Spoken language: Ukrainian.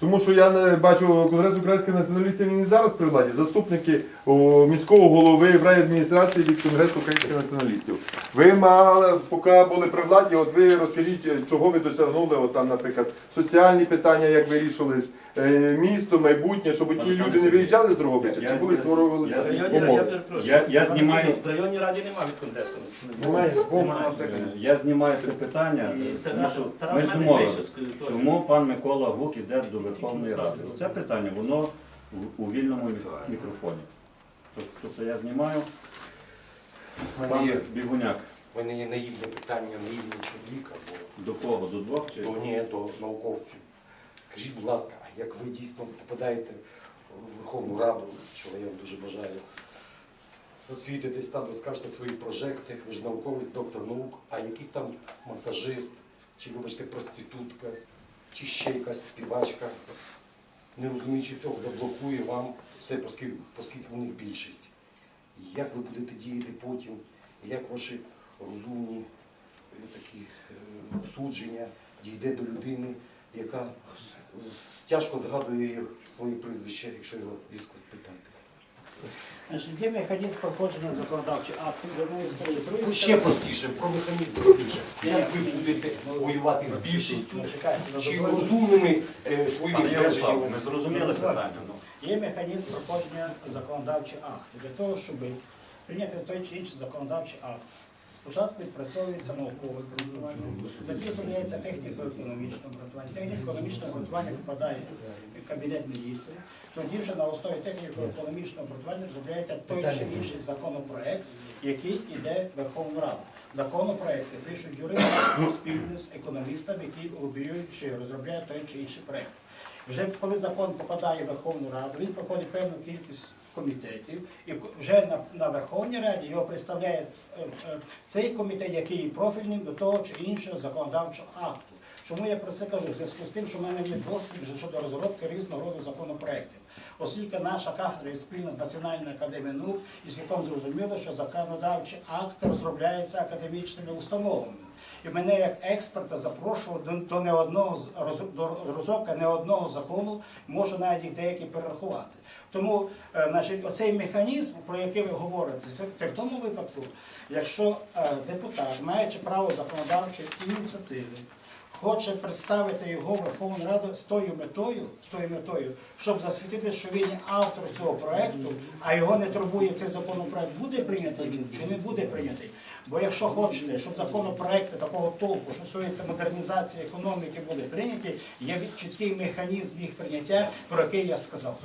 Тому що я не бачу Конгрес українських націоналістів він і зараз при владі. Заступники о, міського голови в райадміністрації від Конгресу українських націоналістів. Ви мали, поки були при владі, от ви розкажіть, чого ви досягнули, от там, наприклад, соціальні питання, як вирішувались, е, місто, майбутнє, щоб ті люди не виїжджали з Я- чи були створювалися умови. Я- я знімаю- В районній раді немає від конгресу. Немає. Е, Я знімаю це питання, тому що ми зумовили, пише, скажу, теж. чому пан Микола Гук іде до Верховної Ради. Це питання, воно у вільному мікрофоні. Тобто я знімаю, пан Бігуняк, у мене є наївне питання наївного чоловіка, бо до кого? До двох чи? до, ні, до науковців. Скажіть, будь ласка, а як ви дійсно попадаєте в Верховну Раду, чого я вам дуже бажаю, засвітитесь там, розкажете свої прожекти, ви ж науковець, доктор наук, а якийсь там масажист, чи, вибачте, проститутка, чи ще якась співачка, не розуміючи цього, заблокує вам все, оскільки, оскільки у них більшість. Як ви будете діяти потім, як ваші розумні е, такі е, судження дійде до людини, яка тяжко згадує своє прізвище, якщо його різко спитати. Значить, є механізм проходження законодавчих актів з одної сторони, з другої Ну, ще сторони. простіше, про механізм простіше. Як ви будете воювати з більшістю Ну, ну, чи розумними е, своїми Пане Ярославе, ми зрозуміли питання. ну. Є механізм проходження законодавчих актів. Для того, щоб прийняти той чи інший законодавчий акт, спочатку відпрацьовується наукове обґрунтування, тоді зробляється техніко-економічне обґрунтування. Техніко-економічне обґрунтування попадає в кабінет міністрів, тоді вже на основі техніко-економічного обґрунтування розробляється той чи інший законопроект, який йде в Верховну Раду. Законопроекти пишуть юристи спільно з економістами, які лобіюють чи розробляють той чи інший проект. Вже коли закон попадає в Верховну Раду, він проходить певну кількість комітетів, і вже на, на Верховній Раді його представляє е, е, цей комітет, який профільним до того чи іншого законодавчого акту. Чому я про це кажу? В зв'язку з тим, що в мене є досвід щодо розробки різного роду законопроєктів. Оскільки наша кафедра є спільна з Національною академією наук, і цілком зрозуміло, що законодавчі акти розробляються академічними установами. І мене як експерта запрошували до, не одного до розробки не одного закону, можу навіть їх деякі перерахувати. Тому е, значить, оцей механізм, про який ви говорите, це, це в тому випадку, якщо е, депутат, маючи право законодавчої ініціативи, хоче представити його Верховну Раду з тою метою, з тою метою, щоб засвітити, що він автор цього проекту, а його не турбує цей законопроект, буде прийнятий він чи не буде прийнятий. Бо якщо хочете, щоб законопроекти такого толку, що стосується модернізації економіки, були прийняті, є чіткий механізм їх прийняття, про який я сказав.